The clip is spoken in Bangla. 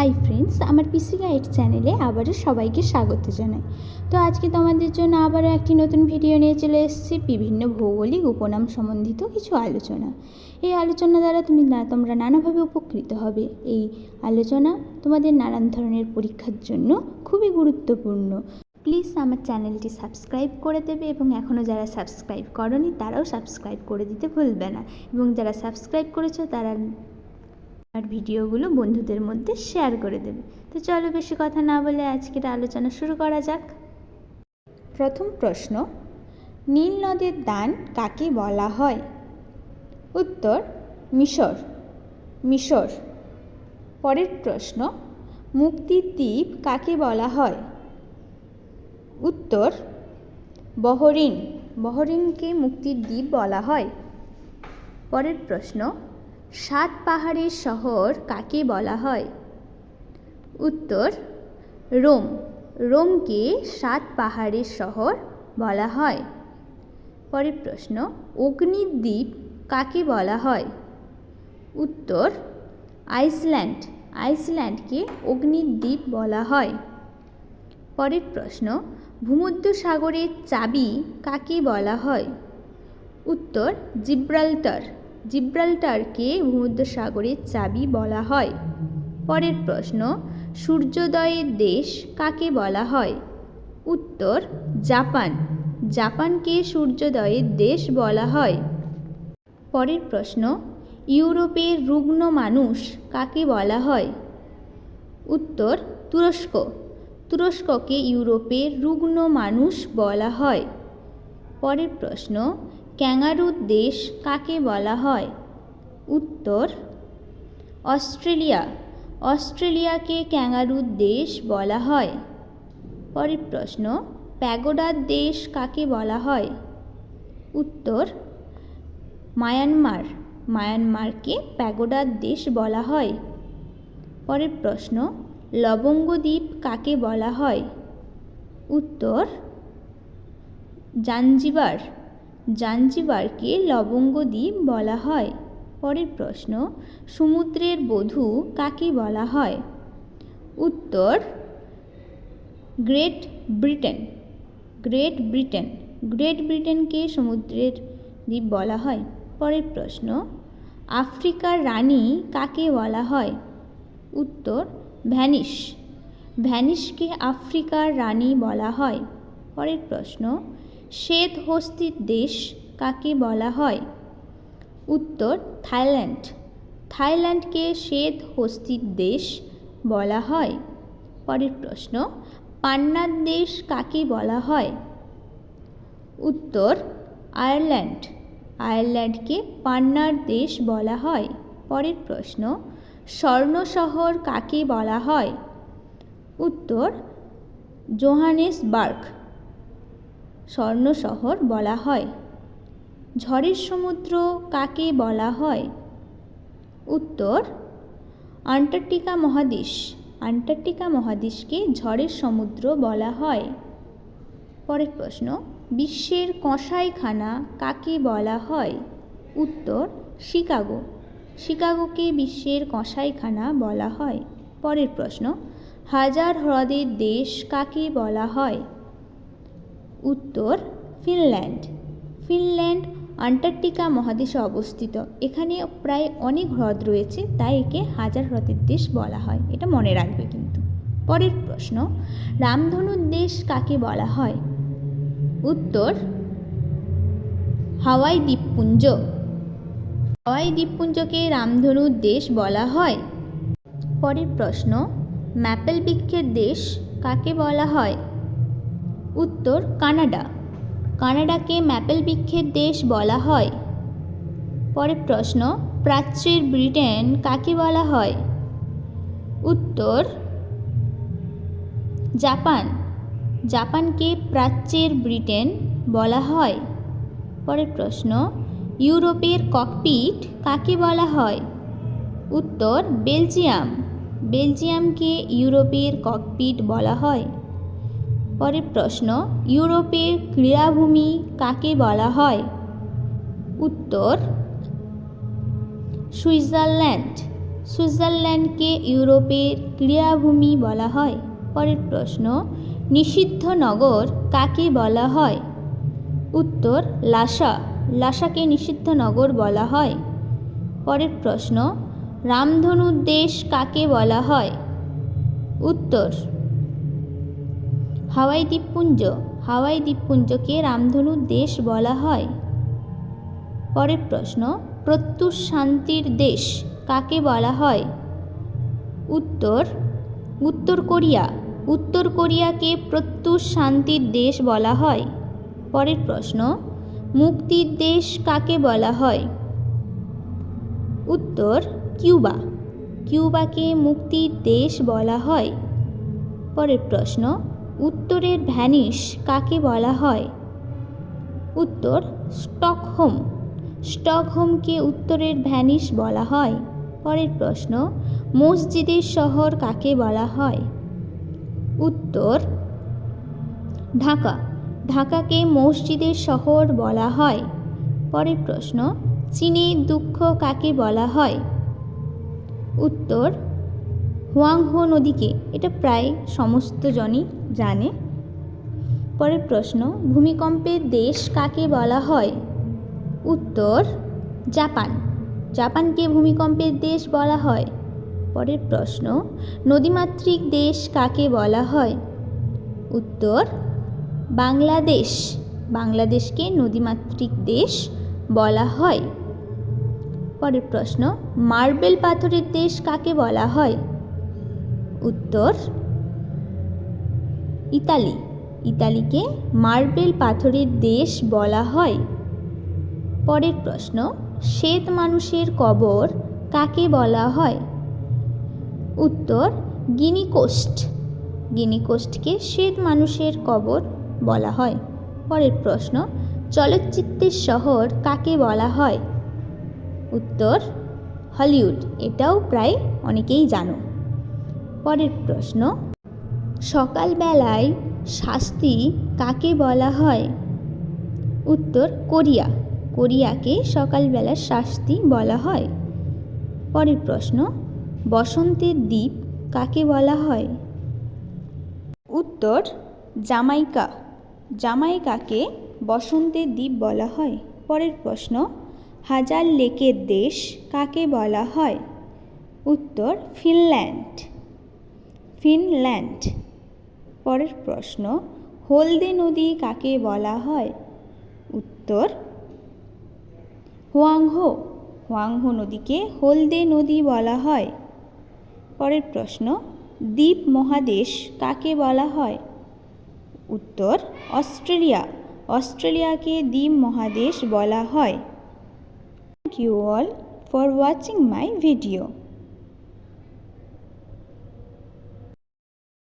হাই ফ্রেন্ডস আমার পিসি গাইড চ্যানেলে আবারও সবাইকে স্বাগত জানাই। তো আজকে তোমাদের জন্য আবারও একটি নতুন ভিডিও নিয়ে চলে এসেছি, বিভিন্ন ভৌগোলিক উপনাম সম্বন্ধিত কিছু আলোচনা। এই আলোচনা দ্বারা তুমি তোমরা নানাভাবে উপকৃত হবে। এই আলোচনা তোমাদের নানান ধরনের পরীক্ষার জন্য খুবই গুরুত্বপূর্ণ। প্লিজ আমার চ্যানেলটি সাবস্ক্রাইব করে দেবে এবং এখনও যারা সাবস্ক্রাইব করনি, তারাও সাবস্ক্রাইব করে দিতে ভুলবে না। এবং যারা সাবস্ক্রাইব করেছ, তারা আর ভিডিওগুলো বন্ধুদের মধ্যে শেয়ার করে দেবে। তো চলো বেশি কথা না বলে আজকের আলোচনা শুরু করা যাক। প্রথম প্রশ্ন, নীল নদের দান কাকে বলা হয়? উত্তর, মিশর। মিশর। পরের প্রশ্ন, মুক্তির দ্বীপ কাকে বলা হয়? উত্তর, বহরিন। বহরিনকে মুক্তির দ্বীপ বলা হয়। পরের প্রশ্ন সাত পাহাড়ের শহর কাকে বলা হয়? উত্তর, রোম। রোমকে সাত পাহাড়ের শহর বলা হয়। পরের প্রশ্ন, অগ্নিদ্বীপ কাকে বলা হয়? উত্তর, আইসল্যান্ড। আইসল্যান্ডকে অগ্নিদ্বীপ বলা হয়। পরের প্রশ্ন, ভূমধ্যসাগরের চাবি কাকে বলা হয়? উত্তর, জিব্রাল্টার। জিব্রাল্টারকে ভূমধ্যসাগরের চাবি বলা হয়। পরের প্রশ্ন, সূর্যোদয়ের দেশ কাকে বলা হয়? উত্তর, জাপান। জাপানকে সূর্যোদয়ের দেশ বলা হয়। পরের প্রশ্ন, ইউরোপের রুগ্ন মানুষ কাকে বলা হয়? উত্তর, তুরস্ক। তুরস্ককে ইউরোপের রুগ্ন মানুষ বলা হয়। পরের প্রশ্ন ক্যাঙ্গারুর দেশ কাকে বলা হয়? উত্তর, অস্ট্রেলিয়া। অস্ট্রেলিয়াকে ক্যাঙ্গারুর দেশ বলা হয়। পরের প্রশ্ন প্যাগোডার দেশ কাকে বলা হয়? উত্তর, মায়ানমার। মায়ানমারকে প্যাগোডার দেশ বলা হয়। পরের প্রশ্ন, লবঙ্গদ্বীপ কাকে বলা হয়? উত্তর, জাঞ্জিবার। জাঞ্জিবারকে লবঙ্গ দ্বীপ বলা হয়। পরের প্রশ্ন, সমুদ্রের বধূ কাকে বলা হয়? উত্তর, great Britain. Great Britain. Great ব্রিটেনকে সমুদ্রের দ্বীপ বলা হয়। পরের প্রশ্ন, আফ্রিকার রানী কাকে বলা হয়? উত্তর, ভ্যানিশ। ভ্যানিশকে আফ্রিকার রানী বলা হয়। পরের প্রশ্ন শ্বেত হস্তির দেশ কাকে বলা হয়? উত্তর, থাইল্যান্ড। থাইল্যান্ডকে শ্বেত হস্তির দেশ বলা হয়। পরের প্রশ্ন, পান্নার দেশ কাকে বলা হয়? উত্তর, আয়ারল্যান্ড। আয়ারল্যান্ডকে পান্নার দেশ বলা হয়। পরের প্রশ্ন, স্বর্ণ শহর কাকে বলা হয়? উত্তর, জোহানেসবার্গ। স্বর্ণ শহর বলা হয়। ঝড়ের সমুদ্র কাকে বলা হয়? উত্তর, আন্টার্কটিকা মহাদেশ। আন্টার্কটিকা মহাদেশকে ঝড়ের সমুদ্র বলা হয়। পরের প্রশ্ন, বিশ্বের কষাইখানা কাকে বলা হয়? উত্তর, শিকাগো। শিকাগোকে বিশ্বের কষাইখানা বলা হয়। পরের প্রশ্ন, হাজার হ্রদের দেশ কাকে বলা হয়? উত্তর ফিনল্যান্ড। ফিনল্যান্ড, আন্টার্কটিকা মহাদেশে অবস্থিত। এখানে প্রায় অনেক হ্রদ রয়েছে, তাই একে হাজার হ্রদের দেশ বলা হয়। এটা মনে রাখবে কিন্তু। পরের প্রশ্ন রামধনুর দেশ কাকে বলা হয়? উত্তর, হাওয়াই দ্বীপপুঞ্জ। হাওয়াই দ্বীপপুঞ্জকে রামধনুর দেশ বলা হয়। পরের প্রশ্ন ম্যাপেল বৃক্ষের দেশ কাকে বলা হয়? উত্তর, কানাডা। কানাডাকে ম্যাপেল বৃক্ষের দেশ বলা হয়। পরের প্রশ্ন, প্রাচ্যের ব্রিটেন কাকে বলা হয়? উত্তর, জাপান। জাপানকে প্রাচ্যের ব্রিটেন বলা হয়। পরের প্রশ্ন, ইউরোপের ককপিট কাকে বলা হয়? উত্তর, বেলজিয়াম। বেলজিয়ামকে ইউরোপের ককপিট বলা হয়। পরের প্রশ্ন, ইউরোপের ক্রীড়াভূমি কাকে বলা হয়? উত্তর, সুইজারল্যান্ড। সুইজারল্যান্ডকে ইউরোপের ক্রীড়াভূমি বলা হয়। পরের প্রশ্ন, নিষিদ্ধ নগর কাকে বলা হয়? উত্তর, লাসা। লাসাকে নিষিদ্ধ নগর বলা হয়। পরের প্রশ্ন, রামধনুর দেশ কাকে বলা হয়? উত্তর হাওয়াই দ্বীপপুঞ্জ, হাওয়াই দ্বীপপুঞ্জকে রামধনুর দেশ বলা হয়। পরের প্রশ্ন প্রত্যুষ শান্তির দেশ কাকে বলা হয়? উত্তর উত্তর কোরিয়া। উত্তর কোরিয়াকে প্রত্যুষ শান্তির দেশ বলা হয়। পরের প্রশ্ন, মুক্তির দেশ কাকে বলা হয়? উত্তর, কিউবা। কিউবাকে মুক্তির দেশ বলা হয়। পরের প্রশ্ন উত্তরের ভ্যানিস কাকে বলা হয়? উত্তর, স্টকহোম। স্টকহোমকে উত্তরের ভ্যানিস বলা হয়। পরের প্রশ্ন, মসজিদের শহর কাকে বলা হয়? উত্তর, ঢাকা। ঢাকাকে মসজিদের শহর বলা হয়। পরের প্রশ্ন চীনের দুঃখ কাকে বলা হয়? উত্তর হুয়াংহো নদীকে এটা প্রায় সমস্ত জনই জানে। পরের প্রশ্ন ভূমিকম্পের দেশ কাকে বলা হয়? উত্তর, জাপান। জাপানকে ভূমিকম্পের দেশ বলা হয়। পরের প্রশ্ন, নদীমাতৃক দেশ কাকে বলা হয়? উত্তর, বাংলাদেশ। বাংলাদেশকে নদীমাতৃক দেশ বলা হয়। পরের প্রশ্ন, মার্বেল পাথরের দেশ কাকে বলা হয়? উত্তর, ইতালি। ইতালিকে মার্বেল পাথরের দেশ বলা হয়। পরের প্রশ্ন, শ্বেত মানুষের কবর কাকে বলা হয়? উত্তর, গিনিকোস্ট। গিনিকোস্টকে শ্বেত মানুষের কবর বলা হয়। পরের প্রশ্ন, চলচ্চিত্রের শহর কাকে বলা হয়? উত্তর, হলিউড। এটাও প্রায় অনেকেই জানো। পরের প্রশ্ন, সকালবেলায় শাস্তি কাকে বলা হয়? উত্তর, কোরিয়া। কোরিয়াকে সকালবেলার শাস্তি বলা হয়। পরের প্রশ্ন, বসন্তের দ্বীপ কাকে বলা হয়? উত্তর, জামাইকা। জামাইকাকে বসন্তের দ্বীপ বলা হয়। পরের প্রশ্ন, হাজার লেকের দেশ কাকে বলা হয়? উত্তর, ফিনল্যান্ড। ফিনল্যান্ড। পরের প্রশ্ন, হলদে নদী কাকে বলা হয়? উত্তর, হোয়াংহো। হোয়াংহো নদীকে হলদে নদী বলা হয়। পরের প্রশ্ন, দ্বীপ মহাদেশ কাকে বলা হয়? উত্তর, অস্ট্রেলিয়া। অস্ট্রেলিয়াকে দ্বীপ মহাদেশ বলা হয়। Thank you all for watching my video